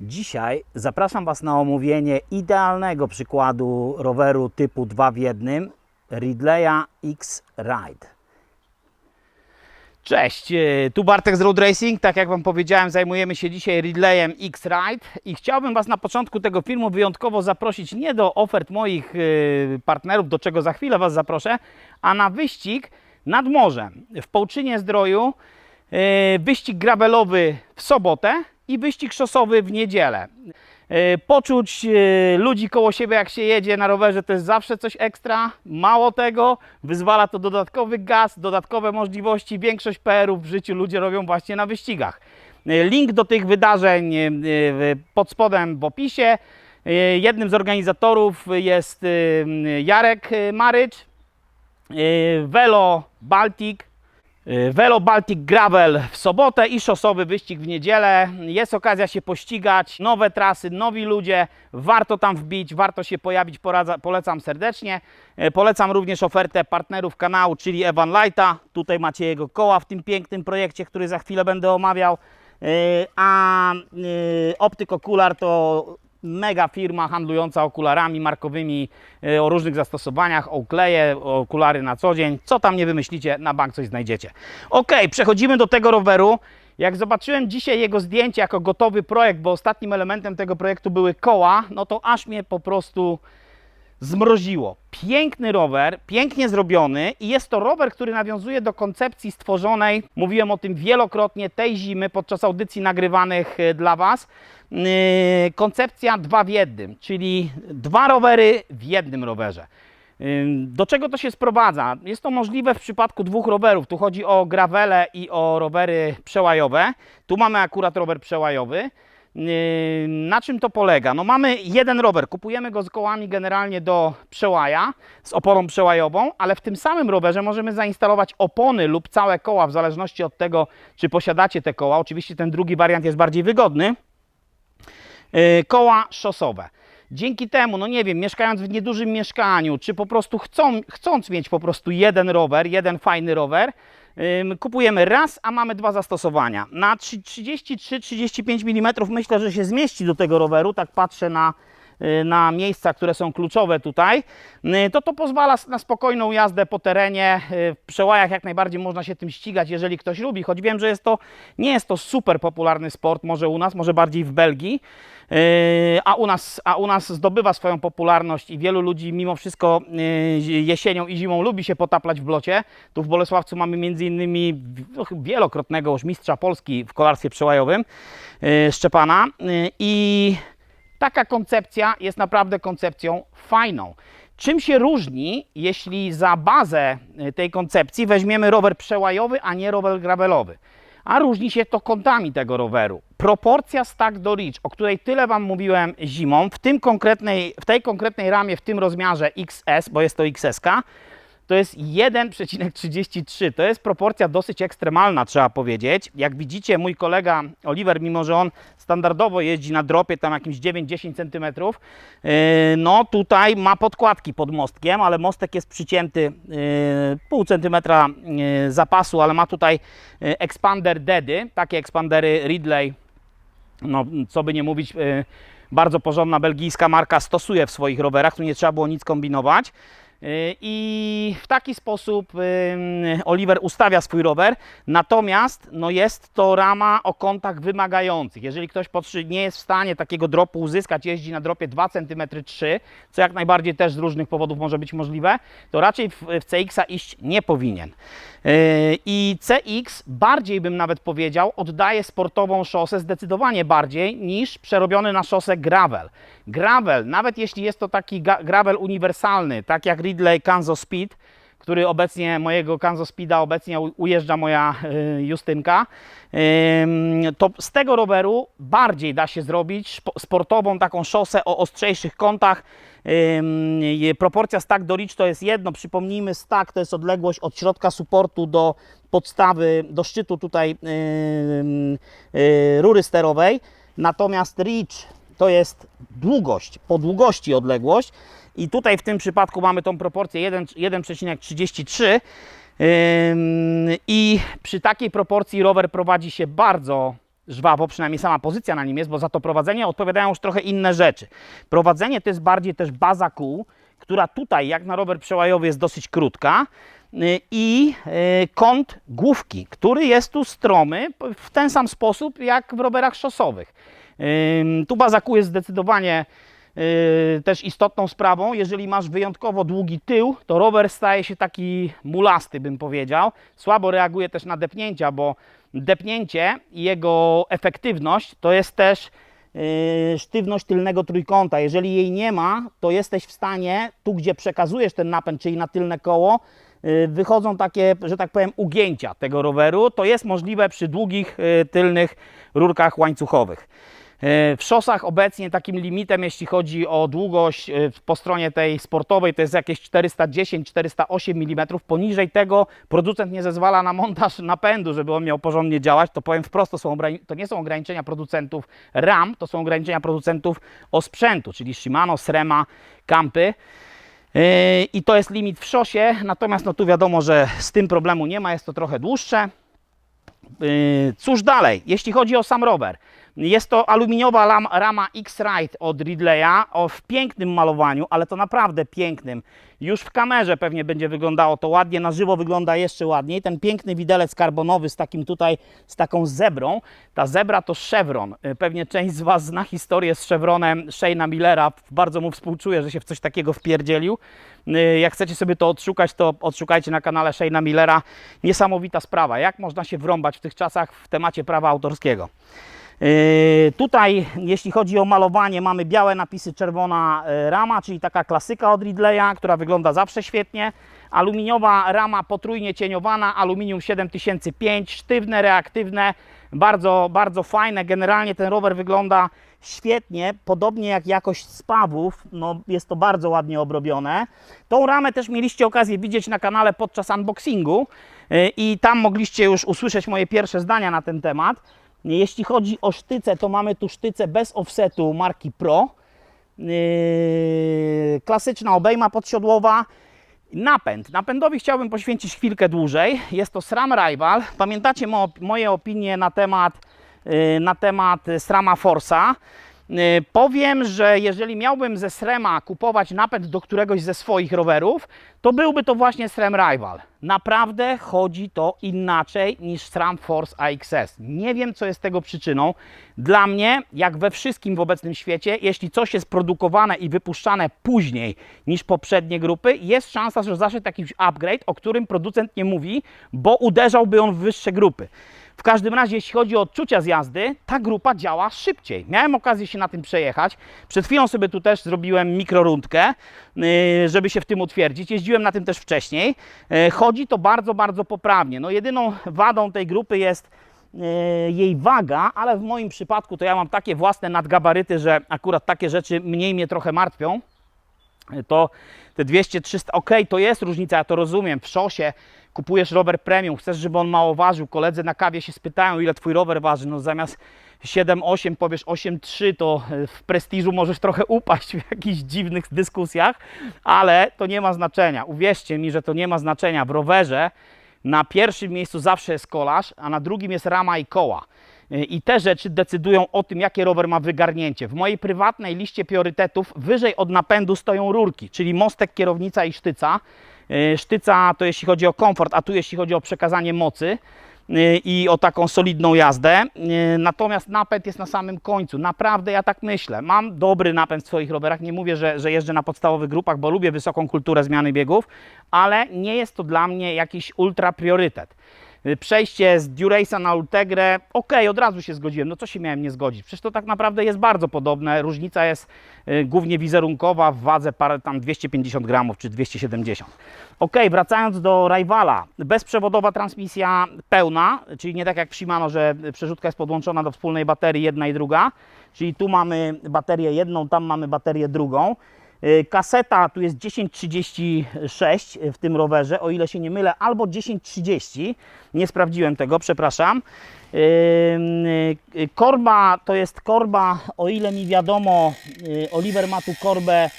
Dzisiaj zapraszam Was na omówienie idealnego przykładu roweru typu 2 w jednym Ridleya X Ride. Cześć, e, tu Bartek z Road Racing. Tak jak Wam powiedziałem, zajmujemy się dzisiaj Ridleyem X-Ride i chciałbym Was na początku tego filmu wyjątkowo zaprosić nie do ofert moich e, partnerów, do czego za chwilę Was zaproszę, a na wyścig nad morzem w Połczynie Zdroju, e, wyścig gravelowy w sobotę i wyścig szosowy w niedzielę. E, Poczuć e, ludzi koło siebie, jak się jedzie na rowerze, to jest zawsze coś ekstra. Mało tego, wyzwala to dodatkowy gaz, dodatkowe możliwości. Większość PR-ów w życiu ludzie robią właśnie na wyścigach. E, Link do tych wydarzeń pod spodem w opisie. Jednym z organizatorów jest Jarek Marycz, Velo Baltic, Velo Baltic Gravel w sobotę i szosowy wyścig w niedzielę. Jest okazja się pościgać, nowe trasy, nowi ludzie. Warto tam wbić, warto się pojawić, poradza, polecam serdecznie. Y, Polecam również ofertę partnerów kanału, czyli Evan Lighta. Tutaj macie jego koła w tym pięknym projekcie, który za chwilę będę omawiał. Y, A y, Optyk Okular to mega firma handlująca okularami markowymi y, o różnych zastosowaniach, okleje, okulary na co dzień. Co tam nie wymyślicie, na bank coś znajdziecie. Ok, przechodzimy do tego roweru. Jak zobaczyłem dzisiaj jego zdjęcie jako gotowy projekt, bo ostatnim elementem tego projektu były koła, no to aż mnie po prostu zmroziło. Piękny rower, pięknie zrobiony i jest to rower, który nawiązuje do koncepcji stworzonej, mówiłem o tym wielokrotnie, tej zimy podczas audycji nagrywanych e, dla Was. Yy, Koncepcja dwa w jednym, czyli dwa rowery w jednym rowerze. Ym, Do czego to się sprowadza? Jest to możliwe w przypadku dwóch rowerów. Tu chodzi o gravele i o rowery przełajowe. Tu mamy akurat rower przełajowy. Na czym to polega? No mamy jeden rower, kupujemy go z kołami generalnie do przełaja, z oporą przełajową, ale w tym samym rowerze możemy zainstalować opony lub całe koła, w zależności od tego, czy posiadacie te koła. Oczywiście ten drugi wariant jest bardziej wygodny. Yy, koła szosowe. Dzięki temu, no nie wiem, mieszkając w niedużym mieszkaniu, czy po prostu chcą, chcąc mieć po prostu jeden rower, jeden fajny rower, kupujemy raz, a mamy dwa zastosowania. Na trzy- 33-35 mm myślę, że się zmieści do tego roweru, tak patrzę na, na miejsca, które są kluczowe tutaj, y, to to pozwala na spokojną jazdę po terenie. y, W przełajach jak najbardziej można się tym ścigać, jeżeli ktoś lubi, choć wiem, że jest to, nie jest to super popularny sport, może u nas, może bardziej w Belgii, a u, nas, a u nas zdobywa swoją popularność i wielu ludzi mimo wszystko jesienią i zimą lubi się potaplać w blocie. Tu w Bolesławcu mamy między innymi no, wielokrotnego już mistrza Polski w kolarstwie przełajowym, Szczepana i taka koncepcja jest naprawdę koncepcją fajną. Czym się różni, jeśli za bazę y, tej koncepcji weźmiemy rower przełajowy, a nie rower gravelowy? A różni się to kątami tego roweru. Proporcja stack do reach, o której tyle Wam mówiłem zimą, w, tym konkretnej, w tej konkretnej ramie, w tym rozmiarze XS, bo jest to XS, to jest 1,33. To jest proporcja dosyć ekstremalna, trzeba powiedzieć. Jak widzicie, mój kolega Oliver, mimo że on standardowo jeździ na dropie tam jakimś 9-10 cm, yy, no tutaj ma podkładki pod mostkiem, ale mostek jest przycięty yy, pół centymetra yy, zapasu, ale ma tutaj expander DEDy, takie expandery Ridley no, co by nie mówić, bardzo porządna belgijska marka stosuje w swoich rowerach, tu nie trzeba było nic kombinować. Y, I w taki sposób y, Oliver ustawia swój rower, natomiast no jest to rama o kątach wymagających. Jeżeli ktoś nie jest w stanie takiego dropu uzyskać, jeździ na dropie 2 cm 3, co jak najbardziej też z różnych powodów może być możliwe, to raczej w, w CX-a iść nie powinien. Yy, I CX bardziej bym nawet powiedział, oddaje sportową szosę zdecydowanie bardziej niż przerobiony na szosę gravel. Gravel, nawet jeśli jest to taki gravel uniwersalny, tak jak Ridley Kanzo Speed, który obecnie, mojego Kanzo Speeda obecnie ujeżdża moja y, Justynka, to z tego roweru bardziej da się zrobić sportową taką szosę o ostrzejszych kątach. Proporcja stack do reach to jest jedno, przypomnijmy stack to jest odległość od środka supportu do podstawy, do szczytu tutaj y, rury sterowej, natomiast reach to jest długość, po długości odległość i tutaj w tym przypadku mamy tą proporcję 1 1,33 Ym, i przy takiej proporcji rower prowadzi się bardzo żwawo, przynajmniej sama pozycja na nim jest, bo za to prowadzenie odpowiadają już trochę inne rzeczy. Prowadzenie to jest bardziej też baza kół, która tutaj, jak na rower przełajowy, jest dosyć krótka y, i y, kąt główki, który jest tu stromy w ten sam sposób jak w rowerach szosowych. Tu baza kół jest zdecydowanie y, też istotną sprawą. Jeżeli masz wyjątkowo długi tył, to rower staje się taki mulasty, bym powiedział. Słabo reaguje też na depnięcia, bo depnięcie i jego efektywność to jest też yy, sztywność tylnego trójkąta. Jeżeli jej nie ma, to jesteś w stanie, tu gdzie przekazujesz ten napęd, czyli na tylne koło, yy, wychodzą takie, że tak powiem, ugięcia tego roweru. To jest możliwe przy długich tylnych rurkach łańcuchowych. Yy, W szosach obecnie takim limitem, jeśli chodzi o długość yy, po stronie tej sportowej, to jest jakieś 410-408 mm. Poniżej tego producent nie zezwala na montaż napędu, żeby on miał porządnie działać. To powiem wprost, to, są, to nie są ograniczenia producentów RAM, to są ograniczenia producentów osprzętu, czyli Shimano, Srema, Campy. Yy, I to jest limit w szosie, natomiast no tu wiadomo, że z tym problemu nie ma, jest to trochę dłuższe. Cóż dalej, jeśli chodzi o sam rower. Jest to aluminiowa rama X-Ride od Ridleya o w pięknym malowaniu, ale to naprawdę pięknym. Już w kamerze pewnie będzie wyglądało to ładnie, na żywo wygląda jeszcze ładniej. Ten piękny widelec karbonowy z takim tutaj, z taką zebrą. Ta zebra to Chevron. Yy, Pewnie część z Was zna historię z Chevronem Shane'a Millera. Bardzo mu współczuję, że się w coś takiego wpierdzielił. Yy, Jak chcecie sobie to odszukać, to odszukajcie na kanale Shane'a Millera. Niesamowita sprawa, jak można się wrąbać w tych czasach w temacie prawa autorskiego. Yy, Tutaj, jeśli chodzi o malowanie, mamy białe napisy, czerwona yy, rama, czyli taka klasyka od Ridleya, która wygląda zawsze świetnie. Aluminiowa rama potrójnie cieniowana, aluminium 7005, sztywne, reaktywne, bardzo, bardzo fajne. Generalnie ten rower wygląda świetnie, podobnie jak jakość spawów, no jest to bardzo ładnie obrobione. Tą ramę też mieliście okazję widzieć na kanale podczas unboxingu yy, i tam mogliście już usłyszeć moje pierwsze zdania na ten temat. Jeśli chodzi o sztyce, to mamy tu sztycę bez offsetu marki Pro. Yy, klasyczna obejma podsiodłowa. Napęd. Napędowi chciałbym poświęcić chwilkę dłużej. Jest to SRAM Rival. Pamiętacie mo moje opinie na temat, yy, na temat SRAMa Forsa. Yy, Powiem, że jeżeli miałbym ze SREMA kupować napęd do któregoś ze swoich rowerów, to byłby to właśnie SREM Rival. Naprawdę chodzi to inaczej niż SRAM Force AXS. Nie wiem, co jest tego przyczyną. Dla mnie, jak we wszystkim w obecnym świecie, jeśli coś jest produkowane i wypuszczane później niż poprzednie grupy, jest szansa, że zaszedł jakiś upgrade, o którym producent nie mówi, bo uderzałby on w wyższe grupy. W każdym razie, jeśli chodzi o odczucia z jazdy, ta grupa działa szybciej. Miałem okazję się na tym przejechać. Przed chwilą sobie tu też zrobiłem mikrorundkę, yy, żeby się w tym utwierdzić. Jeździłem na tym też wcześniej. Yy, Chodzi to bardzo, bardzo poprawnie. No jedyną wadą tej grupy jest yy, jej waga, ale w moim przypadku to ja mam takie własne nadgabaryty, że akurat takie rzeczy mniej mnie trochę martwią to te 200-300, ok, to jest różnica, ja to rozumiem. W szosie kupujesz rower premium, chcesz, żeby on mało ważył. Koledzy na kawie się spytają, ile twój rower waży. No zamiast 7,8 powiesz 8,3, to e, w prestiżu możesz trochę upaść w jakichś dziwnych dyskusjach, ale to nie ma znaczenia. Uwierzcie mi, że to nie ma znaczenia. W rowerze na pierwszym miejscu zawsze jest kolarz, a na drugim jest rama i koła. I te rzeczy decydują o tym, jakie rower ma wygarnięcie. W mojej prywatnej liście priorytetów wyżej od napędu stoją rurki, czyli mostek, kierownica i sztyca. Yy, Sztyca to jeśli chodzi o komfort, a tu jeśli chodzi o przekazanie mocy yy, i o taką solidną jazdę. Yy, Natomiast napęd jest na samym końcu. Naprawdę ja tak myślę. Mam dobry napęd w swoich rowerach. Nie mówię, że, że jeżdżę na podstawowych grupach, bo lubię wysoką kulturę zmiany biegów, ale nie jest to dla mnie jakiś ultra priorytet. Y, Przejście z Durace'a na Ultegrę, ok, od razu się zgodziłem. No co się miałem nie zgodzić? Przecież to tak naprawdę jest bardzo podobne. Różnica jest y, głównie wizerunkowa w wadze parę tam 250 gramów czy 270. Ok, wracając do Rivala. Bezprzewodowa transmisja pełna, czyli nie tak jak w Shimano, że przerzutka jest podłączona do wspólnej baterii jedna i druga. Czyli tu mamy baterię jedną, tam mamy baterię drugą. Y, Kaseta tu jest 1036 w tym rowerze, o ile się nie mylę, albo 1030. Nie sprawdziłem tego, przepraszam. Ym, y, Korba to jest korba, o ile mi wiadomo, y, Oliver ma tu korbę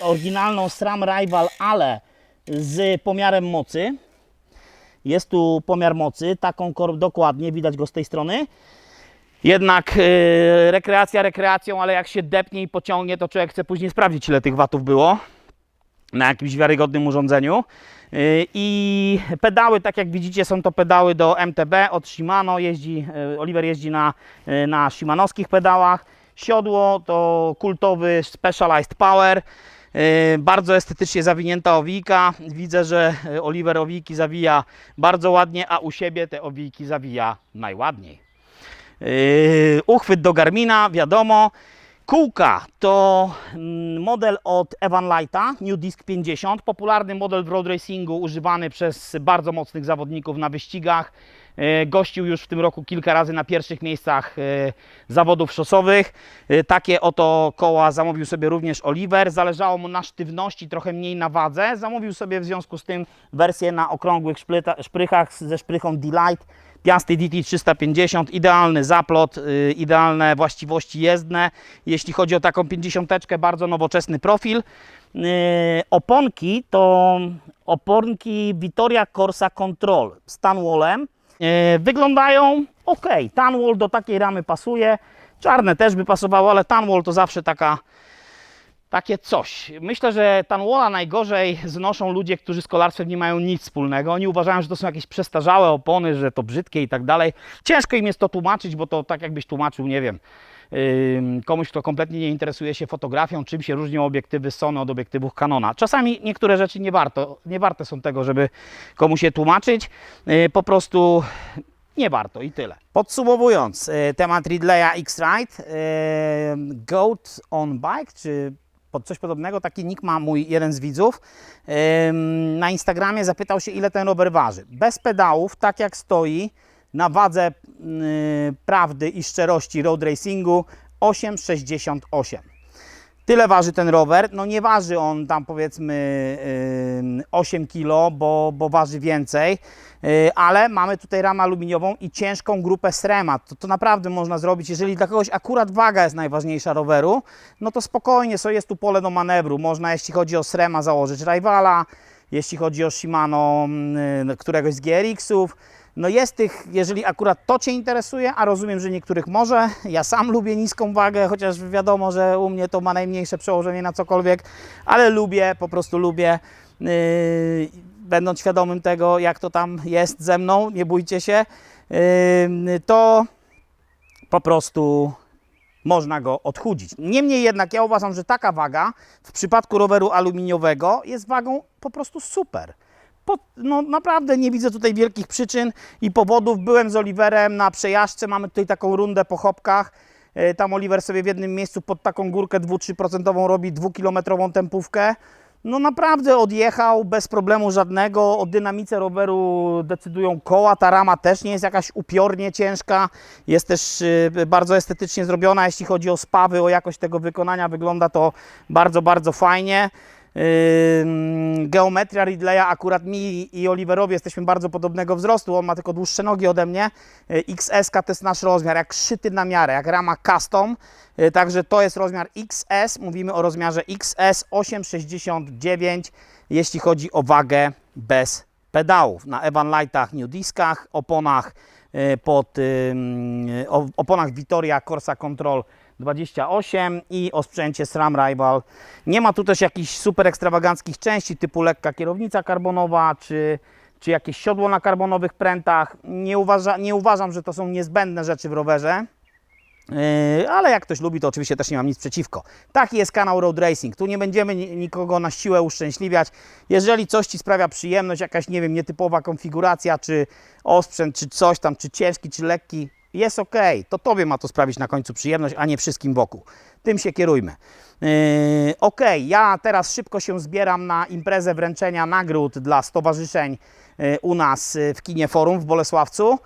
oryginalną SRAM Rival, ale z pomiarem mocy. Jest tu pomiar mocy, taką kor- dokładnie, widać go z tej strony. Jednak e, rekreacja rekreacją, ale jak się depnie i pociągnie, to człowiek chce później sprawdzić, ile tych watów było na jakimś wiarygodnym urządzeniu. Yy, I pedały, tak jak widzicie, są to pedały do MTB od Shimano. Jeździ, yy, Oliver jeździ na, yy, na Shimanowskich pedałach. Siodło to kultowy Specialized Power. Yy, Bardzo estetycznie zawinięta owijka. Widzę, że yy, Oliver owijki zawija bardzo ładnie, a u siebie te owijki zawija najładniej. Yy, uchwyt do Garmina, wiadomo. Kółka to mm, model od Evan Lighta, New Disc 50, popularny model w road racingu, używany przez bardzo mocnych zawodników na wyścigach. E, Gościł już w tym roku kilka razy na pierwszych miejscach e, zawodów szosowych. Takie oto koła zamówił sobie również Oliver. Zależało mu na sztywności, trochę mniej na wadze. Zamówił sobie w związku z tym wersję na okrągłych szprychach ze szprychą Delight. Piasty DT 350, idealny zaplot, yy, idealne właściwości jezdne. Jeśli chodzi o taką 50, bardzo nowoczesny profil. Yy, oponki to oponki Vittoria Corsa Control z Tanwallem. Yy, wyglądają ok. Tanwall do takiej ramy pasuje. Czarne też by pasowało, ale Tanwall to zawsze taka takie coś. Myślę, że Tanwalla najgorzej znoszą ludzie, którzy z kolarstwem nie mają nic wspólnego. Oni uważają, że to są jakieś przestarzałe opony, że to brzydkie i tak dalej. Ciężko im jest to tłumaczyć, bo to tak jakbyś tłumaczył, nie wiem, komuś, kto kompletnie nie interesuje się fotografią, czym się różnią obiektywy Sony od obiektywów Canona. Czasami niektóre rzeczy nie, warto, nie warte są tego, żeby komuś je tłumaczyć. Yy, Po prostu nie warto i tyle. Podsumowując e, temat Ridleya X-Ride, e, Goat on Bike, czy pod coś podobnego, taki nick ma mój jeden z widzów. Na Instagramie zapytał się, ile ten rower waży. Bez pedałów, tak jak stoi, na wadze y, prawdy i szczerości road racingu 8,68. Tyle waży ten rower. No nie waży on tam powiedzmy ym, 8 kg, bo, bo waży więcej, Yy, ale mamy tutaj ramę aluminiową i ciężką grupę SREMA. To, to naprawdę można zrobić. Jeżeli dla kogoś akurat waga jest najważniejsza roweru, no to spokojnie, so jest tu pole do manewru. Można, jeśli chodzi o SREMA, założyć Rivala, jeśli chodzi o Shimano, yy, któregoś z GRX-ów. No jest tych, jeżeli akurat to Cię interesuje, a rozumiem, że niektórych może. Ja sam lubię niską wagę, chociaż wiadomo, że u mnie to ma najmniejsze przełożenie na cokolwiek, ale lubię, po prostu lubię. Yy, będąc świadomym tego, jak to tam jest ze mną, nie bójcie się, yy, to po prostu można go odchudzić. Niemniej jednak ja uważam, że taka waga w przypadku roweru aluminiowego jest wagą po prostu super. Po, no naprawdę nie widzę tutaj wielkich przyczyn i powodów. Byłem z Oliverem na przejażdżce, mamy tutaj taką rundę po chopkach. E, Tam Oliver sobie w jednym miejscu pod taką górkę 2-3% robi dwukilometrową tempówkę. No naprawdę odjechał bez problemu żadnego. O dynamice roweru decydują koła. Ta rama też nie jest jakaś upiornie ciężka. Jest też y, bardzo estetycznie zrobiona, jeśli chodzi o spawy, o jakość tego wykonania. Wygląda to bardzo, bardzo fajnie. Geometria Ridleya akurat mi i Oliverowi jesteśmy bardzo podobnego wzrostu. On ma tylko dłuższe nogi ode mnie. Y, XS to jest nasz rozmiar, jak szyty na miarę, jak rama custom. Y, Także to jest rozmiar XS. Mówimy o rozmiarze XS 869, jeśli chodzi o wagę bez pedałów. Na Evan Lightach, New Diskach, oponach y, pod oponach Vittoria Corsa Control 28 i o sprzęcie SRAM Rival. Nie ma tu też jakichś super ekstrawaganckich części typu lekka kierownica karbonowa czy, czy jakieś siodło na karbonowych prętach. Nie, uważa, nie uważam, że to są niezbędne rzeczy w rowerze. Yy, ale jak ktoś lubi, to oczywiście też nie mam nic przeciwko. Taki jest kanał Road Racing. Tu nie będziemy ni- nikogo na siłę uszczęśliwiać. Jeżeli coś Ci sprawia przyjemność, jakaś, nie wiem, nietypowa konfiguracja, czy osprzęt, czy coś tam, czy ciężki, czy lekki, jest ok. To Tobie ma to sprawić na końcu przyjemność, a nie wszystkim wokół. Tym się kierujmy. Yy, ok, ja teraz szybko się zbieram na imprezę wręczenia nagród dla stowarzyszeń yy, u nas yy, w Kinie Forum w Bolesławcu.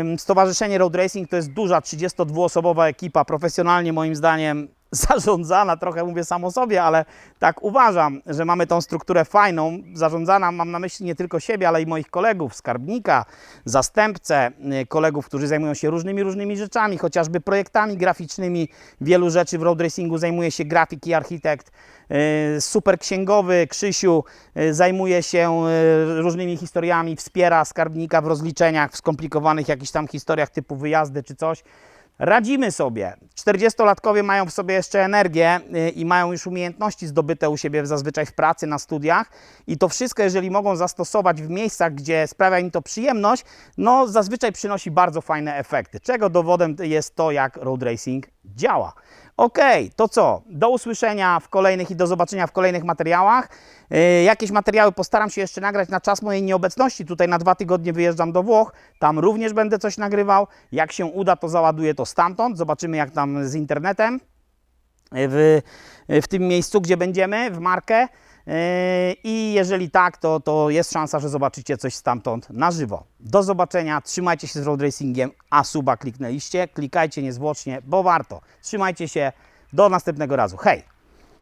Ym, Stowarzyszenie Road Racing to jest duża 32-osobowa ekipa, profesjonalnie moim zdaniem zarządzana, trochę mówię samo sobie, ale tak uważam, że mamy tą strukturę fajną, zarządzana, mam na myśli nie tylko siebie, ale i moich kolegów, skarbnika, zastępcę, y, kolegów, którzy zajmują się różnymi, różnymi rzeczami, chociażby projektami graficznymi, wielu rzeczy w road racingu zajmuje się grafik i architekt, y, super księgowy Krzysiu y, zajmuje się różnymi historiami, wspiera skarbnika w rozliczeniach, w skomplikowanych jakichś tam historiach typu wyjazdy czy coś. Radzimy sobie. 40-latkowie mają w sobie jeszcze energię y, i mają już umiejętności zdobyte u siebie zazwyczaj w pracy, na studiach i to wszystko, jeżeli mogą zastosować w miejscach, gdzie sprawia im to przyjemność, no zazwyczaj przynosi bardzo fajne efekty. Czego dowodem jest to, jak road racing działa. Okej, to co? Do usłyszenia w kolejnych i do zobaczenia w kolejnych materiałach. Yy, jakieś materiały postaram się jeszcze nagrać na czas mojej nieobecności. Tutaj na dwa tygodnie wyjeżdżam do Włoch. Tam również będę coś nagrywał. Jak się uda, to załaduję to stamtąd. Zobaczymy, jak tam z internetem w, w tym miejscu, gdzie będziemy, w markę. Yy, I jeżeli tak, to, to jest szansa, że zobaczycie coś stamtąd na żywo. Do zobaczenia, trzymajcie się z road racingiem, a suba kliknęliście, klikajcie niezwłocznie, bo warto. Trzymajcie się, do następnego razu. Hej!